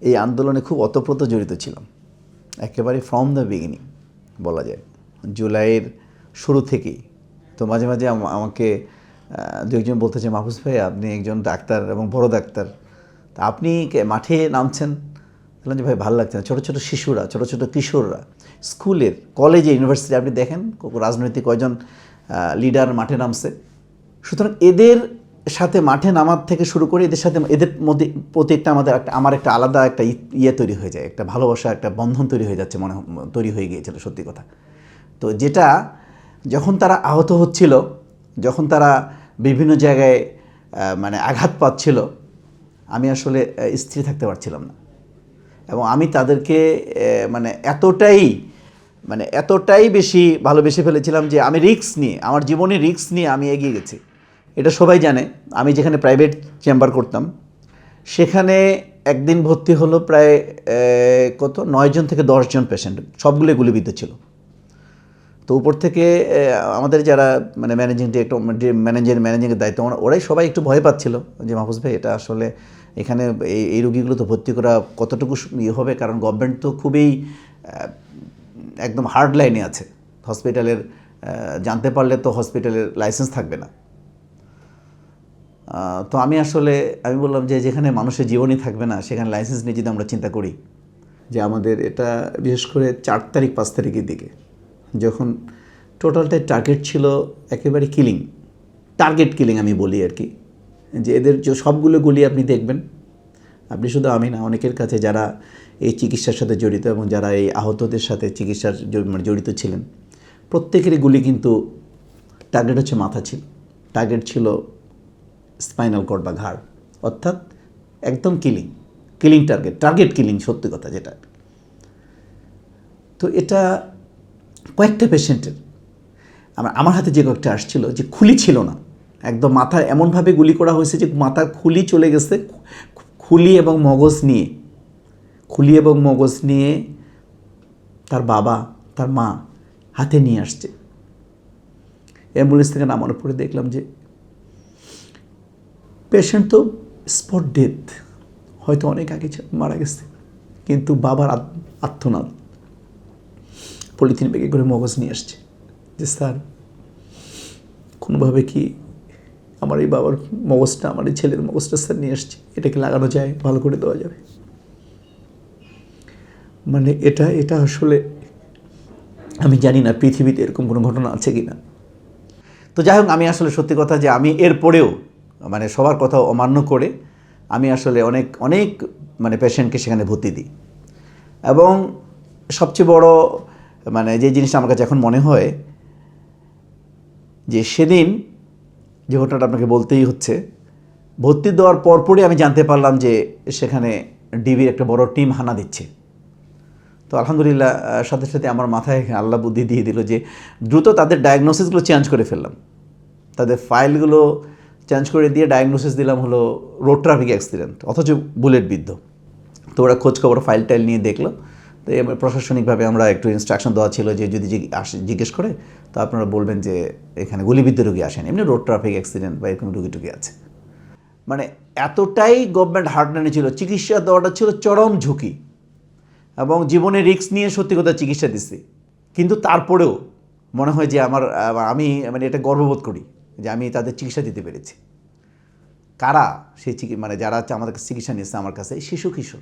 এই আন্দোলনে খুব অতপ্রত জড়িত ছিলাম। একেবারে ফ্রম দ্য বিগিনিং বলা যায়। জুলাইয়ের শুরু থেকেই। তো মাঝে মাঝে আম- আমাকে দু একজন বলতেছে মাহফুজ ভাই, আপনি একজন ডাক্তার এবং বড় ডাক্তার। তা আপনি মাঠে নামছেন? বললাম যে, ভাই, ভালো লাগছে না। ছোটো ছোটো শিশুরা, ছোটো ছোটো কিশোররা, স্কুলের, কলেজে ইউনিভার্সিটি আপনি দেখেন রাজনৈতিক কয়জন লিডার মাঠে নামছে। সুতরাং এদের সাথে মাঠে নামার থেকে শুরু করে এদের সাথে, এদের মধ্যে প্রতি একটা আমাদের একটা, আমার একটা আলাদা একটা ইয়ে তৈরি হয়ে যায়, একটা ভালোবাসা, একটা বন্ধন তৈরি হয়ে যাচ্ছে মনে তৈরি হয়ে গিয়েছিল, সত্যি কথা। তো যেটা যখন তারা আহত হচ্ছিল, যখন তারা বিভিন্ন জায়গায় মানে আঘাত পাচ্ছিল, আমি আসলে স্থির থাকতে পারছিলাম না। এবং আমি তাদেরকে মানে এতটাই মানে এতটাই বেশি ভালোবেসে ফেলেছিলাম যে আমি রিস্ক নিয়ে, আমার জীবনে রিস্ক নিয়ে আমি এগিয়ে গেছি। এটা সবাই জানে। আমি যেখানে প্রাইভেট চেম্বার করতাম, সেখানে একদিন ভর্তি হলো প্রায় কত? নয়জন থেকে দশজন পেশেন্ট সবগুলো গুলিবিদ্ধ ছিল। তো উপর থেকে আমাদের যারা মানে ম্যানেজিং ডিরেক্টর ম্যানেজার ম্যানেজিংয়ের দায়িত্ব ওরাই সবাই একটু ভয় পাচ্ছিল যে, মাহফুজ ভাই, এটা আসলে এখানে এই এই রুগীগুলো তো ভর্তি করা কতটুকু ইয়ে হবে? কারণ গভর্নমেন্ট তো খুবই একদম হার্ড লাইনে আছে। হসপিটালের জানতে পারলে তো হসপিটালের লাইসেন্স থাকবে না। তো আমি আসলে, আমি বললাম যে যেখানে মানুষের জীবনই থাকবে না, সেখানে লাইসেন্স নিয়ে যদি আমরা চিন্তা করি, যে আমাদের এটা বিশেষ করে চার তারিখ, পাঁচ তারিখের দিকে, যখন টোটালটাই টার্গেট ছিল একেবারে কিলিং টার্গেট কিলিং আমি বলি আর কি, যে এদের যে সবগুলো গুলি আপনি দেখবেন, আপনি শুধু আমি না, অনেকের কাছে যারা এই চিকিৎসার সাথে জড়িত এবং যারা এই আহতদের সাথে চিকিৎসার মানে জড়িত ছিলেন, প্রত্যেকেরই গুলি কিন্তু টার্গেট হচ্ছে মাথা ছিল টার্গেট ছিল স্পাইনাল কর্ড বা ঘাড়, অর্থাৎ একদম killing killing target target killing সত্যি কথা যেটা। তো এটা কয়েকটা পেশেন্টের, আমার আমার হাতে যে কয়েকটা আসছিল যে খুলি ছিল না, একদম মাথা এমনভাবে গুলি করা হয়েছে যে মাথার খুলি চলে গেছে, খুলি এবং মগজ নিয়ে, খুলি এবং মগজ নিয়ে তার বাবা, তার মা হাতে নিয়ে আসছে। অ্যাম্বুলেন্স থেকে নামানোর পরে দেখলাম যে পেশেন্ট তো স্পট ডেথ হয়তো অনেক আগে মারা গেছে। কিন্তু বাবার আত- আত্মনাদ। পলিথিন ব্যাগে করে মগজ নিয়ে আসছে। যে স্যার, কোনোভাবে কি আমার এই বাবার মগজটা, আমার এই ছেলের মগজটা স্যার নিয়ে আসছে? এটাকে লাগানো যায়, ভালো করে দেওয়া যাবে। মানে এটা এটা আসলে আমি জানি না পৃথিবীতে এরকম কোনো ঘটনা আছে কি না তো যাই হোক, আমি আসলে সত্যি কথা যে আমি এর পরেও মানে সবার কথা অমান্য করে আমি আসলে অনেক অনেক মানে পেশেন্টকে সেখানে ভর্তি দিই। এবং সবচেয়ে বড় মানে যে জিনিসটা আমার কাছে এখন মনে হয় যে সেদিন যে ঘটনাটা আপনাকে বলতেই হচ্ছে, ভর্তি দেওয়ার পরপরই আমি জানতে পারলাম যে সেখানে ডিবির একটা বড় টিম হানা দিচ্ছে। তো আলহামদুলিল্লাহ সাথে সাথে আমার মাথায় আল্লাহ বুদ্ধি দিয়ে দিল যে দ্রুত তাদের ডায়াগনোসিসগুলো চেঞ্জ করে ফেললাম। তাদের ফাইলগুলো চেঞ্জ করে দিয়ে ডায়াগনোসিস দিলাম হলো রোড ট্রাফিক অ্যাক্সিডেন্ট অথচ বুলেট বিদ্ধ। তো ওরা খোঁজখবর ফাইল টাইল নিয়ে দেখল। তো প্রশাসনিকভাবে আমরা একটু ইনস্ট্রাকশন দেওয়া ছিল যে যদি জিজ্ঞেস করে, তো আপনারা বলবেন যে এখানে গুলিবিদ্ধ রুগী আসেন। এমনি রোড ট্রাফিক অ্যাক্সিডেন্ট বা এরকম রুগী টুগী আছে। মানে এতটাই গভর্নমেন্ট হার্ডলাইনে ছিল, চিকিৎসা দেওয়াটা ছিল চরম ঝুঁকি। এবং জীবনে রিস্ক নিয়ে সত্যি কথা চিকিৎসা দিচ্ছি। কিন্তু তারপরেও মনে হয় যে আমার আমি মানে এটা গর্ববোধ করি। যে আমি তাদের চিকিৎসা দিতে পেরেছি। কারা সেই মানে যারা আমাদের চিকিৎসা নিয়েছে আমার কাছে শিশু কিশোর।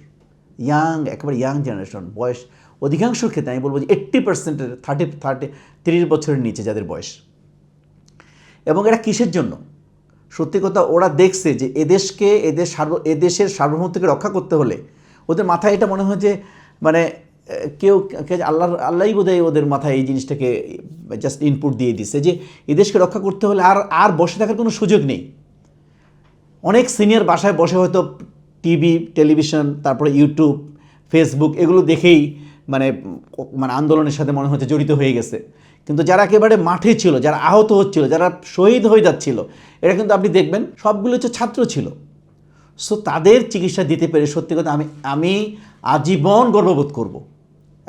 ইয়াং একেবারে ইয়াং জেনারেশন বয়স অধিকাংশ ক্ষেত্রে আমি বলব যে এইট্টি পার্সেন্টের থার্টি থার্টি তিরিশ বছরের নিচে যাদের বয়স। এবং এটা কিসের জন্য? সত্যি কথা ওরা দেখছে যে এদেশকে, এদের সার্ব, এদেশের সার্বভৌমত্বকে রক্ষা করতে হলে ওদের মাথায় এটা মনে হয় যে মানে কেউ আল্লাহ আল্লাহই বোধহয় ওদের মাথায় এই জিনিসটাকে জাস্ট ইনপুট দিয়ে দিচ্ছে যে এদেশকে রক্ষা করতে হলে আর আর বসে থাকার কোনো সুযোগ নেই। অনেক সিনিয়র বাসায় বসে হয়তো টিভি টেলিভিশন তারপরে ইউটিউব ফেসবুক এগুলো দেখেই মানে মানে আন্দোলনের সাথে মনে হচ্ছে জড়িত হয়ে গেছে। কিন্তু যারা একেবারে মাঠে ছিল, যারা আহত হচ্ছিল, যারা শহীদ হয়ে যাচ্ছিল এটা কিন্তু আপনি দেখবেন সবগুলো হচ্ছে ছাত্র ছিল। সো তাদের চিকিৎসা দিতে পেরে সত্যি কথা আমি আমি আজীবন গর্ববোধ করব।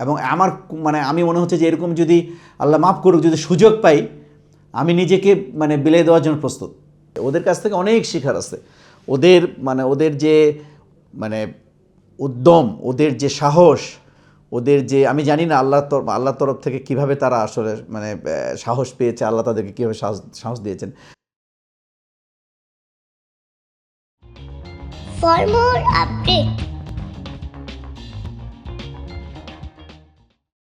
এবং আমার মানে আমি মনে হচ্ছে যে এরকম যদি আল্লাহ মাফ করুক, যদি সুযোগ পাই, আমি নিজেকে মানে বিলিয়ে দেওয়ার জন্য প্রস্তুত। ওদের কাছ থেকে অনেক শিখার আছে। ওদের মানে ওদের যে মানে উদ্যম, ওদের যে সাহস, ওদের যে আমি জানি না আল্লাহ তরফ আল্লাহর তরফ থেকে কীভাবে তারা আসলে মানে সাহস পেয়েছে, আল্লাহ তাদেরকে কীভাবে সাহস সাহস দিয়েছেন। For more updates